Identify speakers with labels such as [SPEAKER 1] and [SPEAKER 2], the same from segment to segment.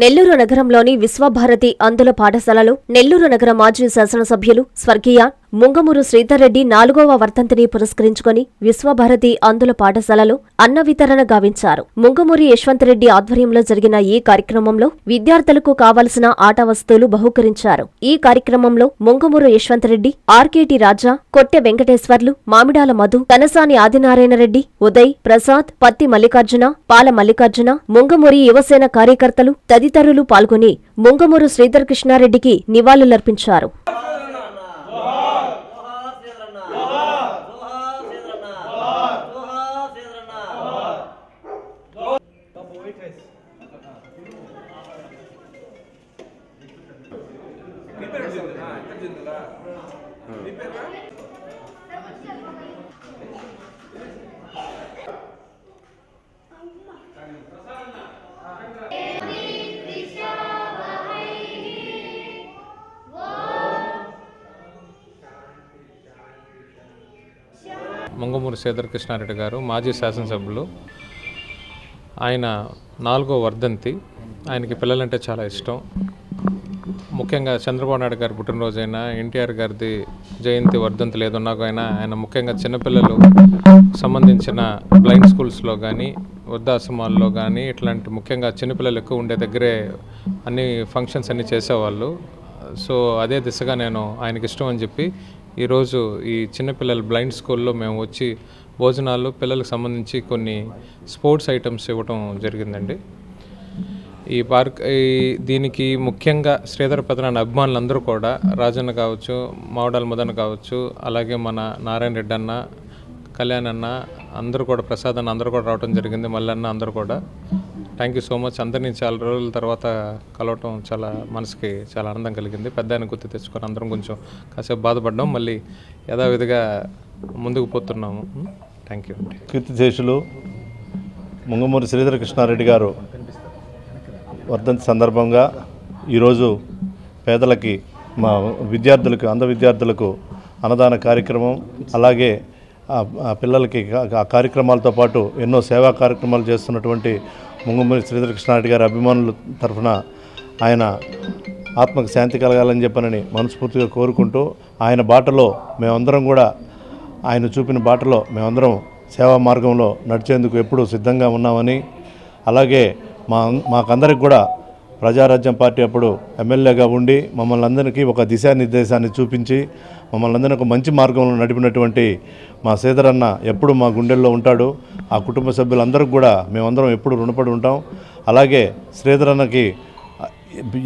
[SPEAKER 1] నెల్లూరు నగరంలోని విశ్వభారతి అందుల పాఠశాలలో నెల్లూరు నగర మాజీ శాసనసభ్యులు స్వర్గీయ ముంగమూరు శ్రీధర్రెడ్డి నాలుగవ వర్ధంతిని పురస్కరించుకొని విశ్వభారతి అందుల పాఠశాలలో అన్న వితరణ గావించారు. ముంగమూరి యశ్వంతరెడ్డి ఆధ్వర్యంలో జరిగిన ఈ కార్యక్రమంలో విద్యార్థులకు కావలసిన ఆట వస్తువులు బహుకరించారు. ఈ కార్యక్రమంలో ముంగమూరు యశ్వంతరెడ్డి ఆర్కేటి రాజా కొట్టె వెంకటేశ్వర్లు మామిడాల మధు తనసాని ఆదినారాయణరెడ్డి ఉదయ్ ప్రసాద్ పత్తి మల్లికార్జున పాల మల్లికార్జున ముంగమూరి యువసేన కార్యకర్తలు తదితరులు పాల్గొని ముంగమూరు శ్రీధర్ కృష్ణారెడ్డికి నివాళులర్పించారు.
[SPEAKER 2] మంగమూరి శ్రీధర్ కృష్ణారెడ్డి గారు మాజీ శాసనసభ్యులు. ఆయన నాలుగో వర్ధంతి. ఆయనకి పిల్లలంటే చాలా ఇష్టం. ముఖ్యంగా చంద్రబాబు నాయుడు గారి పుట్టినరోజైనా ఎన్టీఆర్ గారిది జయంతి వర్ధంతులు ఏదున్నాకో అయినా ఆయన ముఖ్యంగా చిన్నపిల్లలు సంబంధించిన బ్లైండ్ స్కూల్స్లో కానీ వృద్ధాశ్రమాల్లో కానీ ఇట్లాంటి ముఖ్యంగా చిన్నపిల్లలు ఎక్కువ ఉండే దగ్గరే అన్ని ఫంక్షన్స్ అన్నీ చేసేవాళ్ళు. సో అదే దిశగా నేను ఆయనకి ఇష్టం అని చెప్పి ఈరోజు ఈ చిన్నపిల్లల బ్లైండ్ స్కూల్లో మేము వచ్చి భోజనాలు పిల్లలకు సంబంధించి కొన్ని స్పోర్ట్స్ ఐటమ్స్ ఇవ్వటం జరిగిందండి. ఈ పార్క్ ఈ దీనికి ముఖ్యంగా శ్రీధర పెదనాన్న అభిమానులందరూ కూడా రాజన్న కావచ్చు మావడాల మదన్ కావచ్చు అలాగే మన నారాయణ రెడ్డి అన్న కళ్యాణ్ అన్న అందరూ కూడా ప్రసాద్ అన్న అందరూ కూడా రావడం జరిగింది మల్లన్న అందరూ కూడా. థ్యాంక్ యూ సో మచ్ అందరినీ చాలా రోజుల తర్వాత కలవటం చాలా మనసుకి చాలా ఆనందం కలిగింది. పెద్ద ఆయన గుర్తు తెచ్చుకొని అందరం కొంచెం కాసేపు బాధపడ్డాం. మళ్ళీ యథావిధిగా ముందుకు పోతున్నాము. Hmm? థ్యాంక్ యూ కీర్తి
[SPEAKER 3] కీర్తిశేషులు ముంగమూరి శ్రీధర కృష్ణారెడ్డి గారు. వర్ధంతి సందర్భంగా ఈరోజు పేదలకి మా విద్యార్థులకు అంధ విద్యార్థులకు అన్నదాన కార్యక్రమం అలాగే పిల్లలకి ఆ కార్యక్రమాలతో పాటు ఎన్నో సేవా కార్యక్రమాలు చేస్తున్నటువంటి ముంగమూరి శ్రీధరకృష్ణారెడ్డి గారి అభిమానుల తరఫున ఆయన ఆత్మకు శాంతి కలగాలని చెప్పనని మనస్ఫూర్తిగా కోరుకుంటూ ఆయన బాటలో మేమందరం కూడా ఆయన చూపిన బాటలో మేమందరం సేవా మార్గంలో నడిచేందుకు ఎప్పుడూ సిద్ధంగా ఉన్నామని అలాగే మా మాకందరికి కూడా ప్రజారాజ్యం పార్టీ అప్పుడు ఎమ్మెల్యేగా ఉండి మమ్మల్ని అందరికీ ఒక దిశానిర్దేశాన్ని చూపించి మమ్మల్ని అందరినీ ఒక మంచి మార్గంలో నడిపినటువంటి మా సేదరన్న ఎప్పుడు మా గుండెల్లో ఉంటాడు. ఆ కుటుంబ సభ్యులందరికీ కూడా మేమందరం ఎప్పుడు రుణపడి ఉంటాం. అలాగే శ్రీధరన్నకి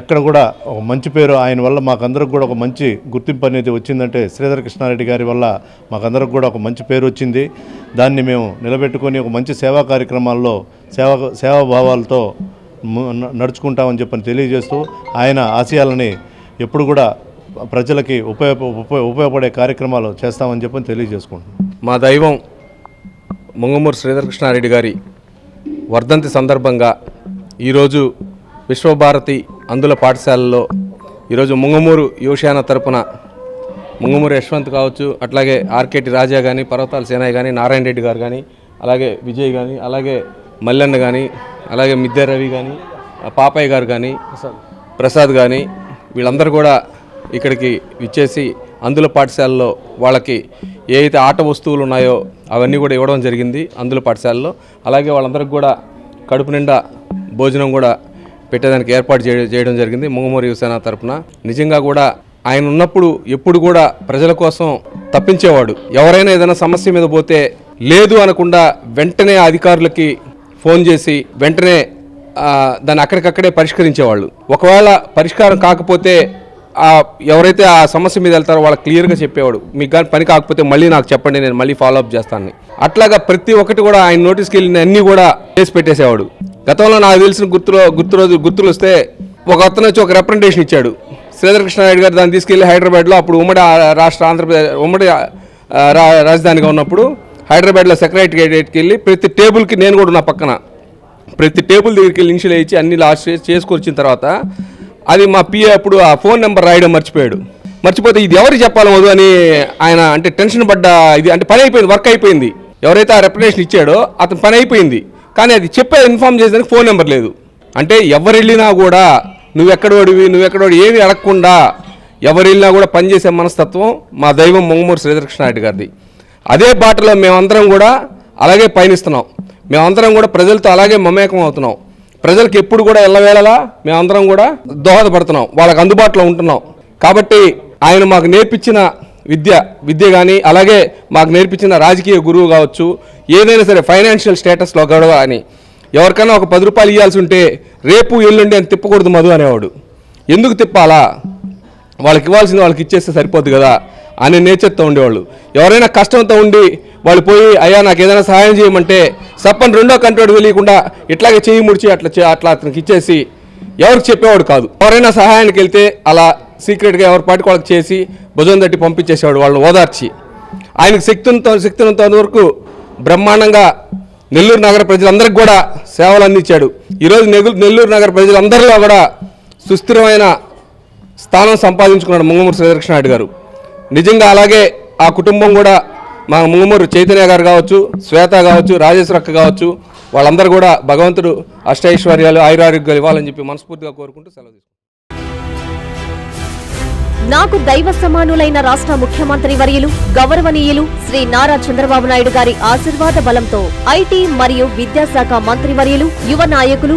[SPEAKER 3] ఎక్కడ కూడా ఒక మంచి పేరు ఆయన వల్ల మాకందరికి కూడా ఒక మంచి గుర్తింపు అనేది వచ్చిందంటే శ్రీధర కృష్ణారెడ్డి గారి వల్ల మాకందరికి కూడా ఒక మంచి పేరు వచ్చింది. దాన్ని మేము నిలబెట్టుకొని ఒక మంచి సేవా కార్యక్రమాల్లో సేవా సేవాభావాలతో నడుచుకుంటామని చెప్పని తెలియజేస్తూ ఆయన ఆశయాలని ఎప్పుడు కూడా ప్రజలకి ఉపయోగ ఉపయోగపడే కార్యక్రమాలు చేస్తామని చెప్పని తెలియజేసుకుంటున్నాం.
[SPEAKER 4] మా దైవం ముంగమూరు శ్రీధరకృష్ణారెడ్డి గారి వర్ధంతి సందర్భంగా ఈరోజు విశ్వభారతి అందుల పాఠశాలలో ఈరోజు ముంగమూరు యువసేన తరపున ముంగమూరు యశ్వంత్ కావచ్చు అట్లాగే ఆర్కేటి రాజా కానీ పర్వతాల సేనాయ్ కానీ నారాయణ రెడ్డి గారు కానీ అలాగే విజయ్ కానీ అలాగే మల్లన్న కానీ అలాగే మిద్దె రవి కానీ పాపయ్య గారు కానీ ప్రసాద్. కానీ వీళ్ళందరూ కూడా ఇక్కడికి విచ్చేసి అందుల పాఠశాలలో వాళ్ళకి ఏ అయితే ఆట వస్తువులు ఉన్నాయో అవన్నీ కూడా ఇవ్వడం జరిగింది అందుల పాఠశాలలో. అలాగే వాళ్ళందరికీ కూడా కడుపు నిండా భోజనం కూడా పెట్టేదానికి ఏర్పాటు చేయ- చేయడం జరిగింది ముంగమూరి యువసేన తరపున. నిజంగా కూడా ఆయన ఉన్నప్పుడు ఎప్పుడు కూడా ప్రజల కోసం తప్పించేవాడు. ఎవరైనా ఏదైనా సమస్య మీద పోతే లేదు అనకుండా వెంటనే అధికారులకి ఫోన్ చేసి వెంటనే దాన్ని అక్కడికక్కడే పరిష్కరించేవాళ్ళు. ఒకవేళ పరిష్కారం కాకపోతే ఎవరైతే ఆ సమస్య మీద వెళ్తారో వాళ్ళకి క్లియర్గా చెప్పేవాడు. మీకు కానీ పని కాకపోతే మళ్ళీ నాకు చెప్పండి నేను మళ్ళీ ఫాలో అప్ చేస్తాను అట్లాగా ప్రతి ఒక్కటి కూడా ఆయన నోటీస్కి వెళ్ళిన అన్నీ కూడా చేసి పెట్టేసేవాడు. గతంలో నాకు తెలిసిన గుర్తులో గుర్తు రోజు గుర్తులు వస్తే ఒక అతను వచ్చి ఒక రిప్రజెంటేషన్ ఇచ్చాడు. శ్రీధర్ కృష్ణారెడ్డి గారు దాన్ని తీసుకెళ్ళి హైదరాబాద్లో అప్పుడు ఉమ్మడి ఆ రాష్ట్ర ఆంధ్రప్రదేశ్ ఉమ్మడి రా- రాజధానిగా ఉన్నప్పుడు హైదరాబాద్లో సెక్రటరియట్కి వెళ్ళి ప్రతి టేబుల్కి నేను కూడా నా పక్కన. ప్రతి టేబుల్ దగ్గరికి వెళ్ళి ఇన్షియల్ ఇచ్చి అన్ని లాస్ట్ చేసుకొచ్చిన తర్వాత అది మా పిఏ అప్పుడు ఆ ఫోన్ నెంబర్ రాయడం మర్చిపోయాడు. మర్చిపోతే ఇది ఎవరికి చెప్పాలి మధు అని ఆయన అంటే టెన్షన్ పడ్డ ఇది అంటే పని అయిపోయింది వర్క్ అయిపోయింది. ఎవరైతే ఆ రెప్యుటేషన్ ఇచ్చాడో అతను పని అయిపోయింది. కానీ అది చెప్పే ఇన్ఫామ్ చేసేదానికి ఫోన్ నెంబర్ లేదు. అంటే ఎవరు వెళ్ళినా కూడా నువ్వు ఎక్కడోడివి నువ్వు నువ్వెక్కడోడి ఏమి అడగకుండా ఎవరు వెళ్ళినా కూడా పనిచేసే మనస్తత్వం మా దైవం మొంగమూరు శ్రీధరకృష్ణారెడ్డి గారిది. అదే బాటలో మేమందరం కూడా అలాగే పయనిస్తున్నాం. మేమందరం కూడా ప్రజలతో అలాగే మమేకం అవుతున్నాం. ప్రజలకు ఎప్పుడు కూడా ఎల్లవేళలా మేమందరం కూడా దోహదపడుతున్నాం. వాళ్ళకి అందుబాటులో ఉంటున్నాం. కాబట్టి ఆయన మాకు నేర్పించిన విద్య విద్య కానీ అలాగే మాకు నేర్పించిన రాజకీయ గురువు కావచ్చు ఏదైనా సరే ఫైనాన్షియల్ స్టేటస్లో గొడవ అని. ఎవరికైనా ఒక పది రూపాయలు ఇవ్వాల్సి ఉంటే రేపు ఎల్లుండి అని తిప్పకూడదు మధు అనేవాడు. ఎందుకు తిప్పాలా? వాళ్ళకి ఇవ్వాల్సింది వాళ్ళకి ఇచ్చేస్తే సరిపోద్ది కదా. అనే నేచర్తో ఉండేవాళ్ళు. ఎవరైనా కష్టంతో ఉండి వాళ్ళు పోయి అయ్యా నాకు ఏదైనా సహాయం చేయమంటే సప్పని రెండో కంట్రోడ్ తెలియకుండా ఇట్లాగే చేయి ముడిచి అట్లా అట్లా అతనికి ఇచ్చేసి ఎవరికి చెప్పేవాడు కాదు. ఎవరైనా సహాయానికి వెళ్తే అలా సీక్రెట్గా ఎవరి పాటికి వాళ్ళకి చేసి భుజం తట్టి పంపించేసేవాడు వాళ్ళని ఓదార్చి. ఆయనకు శక్తితో శక్తినంత వరకు బ్రహ్మాండంగా నెల్లూరు నగర ప్రజలందరికీ కూడా సేవలు అందించాడు. ఈరోజు నెల్లూరు నెల్లూరు నగర ప్రజలందరిలో కూడా సుస్థిరమైన స్థానం సంపాదించుకున్నాడు ముంగమూరు శ్రీకృష్ణారెడ్డి గారు. నిజంగా అలాగే ఆ కుటుంబం కూడా మా ముంగమూరు చైతన్య గారు కావచ్చు శ్వేత కావచ్చు రాజేశ్వరక్క కావచ్చు వాళ్ళందరూ కూడా భగవంతుడు అష్టైశ్వర్యాలు ఆయురారోగ్యాలు ఇవ్వాలని చెప్పి మనస్ఫూర్తిగా కోరుకుంటూ సెలవు
[SPEAKER 1] నాకు దైవ సమానులైన రాష్ట్ర ముఖ్యమంత్రి వర్యులు గౌరవనీయులు శ్రీ నారా చంద్రబాబు నాయుడు గారి ఆశీర్వాద బలంతో ఐటీ మరియు విద్యాశాఖ మంత్రి వర్యులు యువ నాయకులు